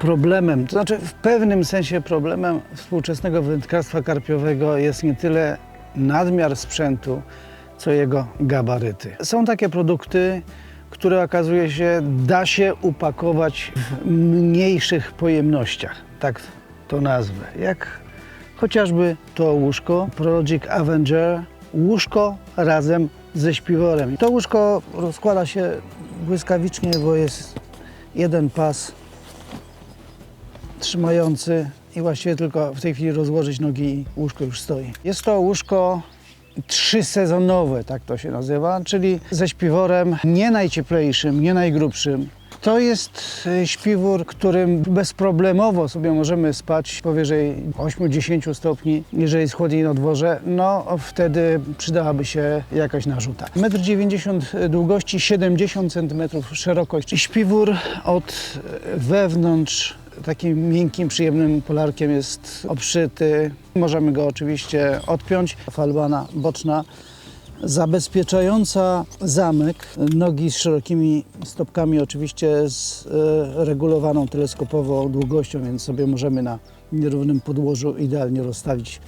problemem, to znaczy w pewnym sensie problemem współczesnego wędkarstwa karpiowego jest nie tyle nadmiar sprzętu, co jego gabaryty. Są takie produkty, które okazuje się da się upakować w mniejszych pojemnościach, tak to nazwę, jak chociażby to łóżko Project Avenger, łóżko razem ze śpiworem. To łóżko rozkłada się błyskawicznie, bo jest jeden pas trzymający i właściwie tylko w tej chwili rozłożyć nogi i łóżko już stoi. Jest to łóżko trzysezonowe, tak to się nazywa, czyli ze śpiworem nie najcieplejszym, nie najgrubszym. To jest y, śpiwór, którym bezproblemowo sobie możemy spać powyżej 8-10 stopni, jeżeli jest chłodniej na dworze, no wtedy przydałaby się jakaś narzuta. 1,90 m długości, 70 cm szerokość. Śpiwór od wewnątrz takim miękkim, przyjemnym polarkiem jest obszyty. Możemy go oczywiście odpiąć. Falbana boczna zabezpieczająca zamek, nogi z szerokimi stopkami, oczywiście z e, regulowaną teleskopową długością, więc sobie możemy na nierównym podłożu idealnie rozstawić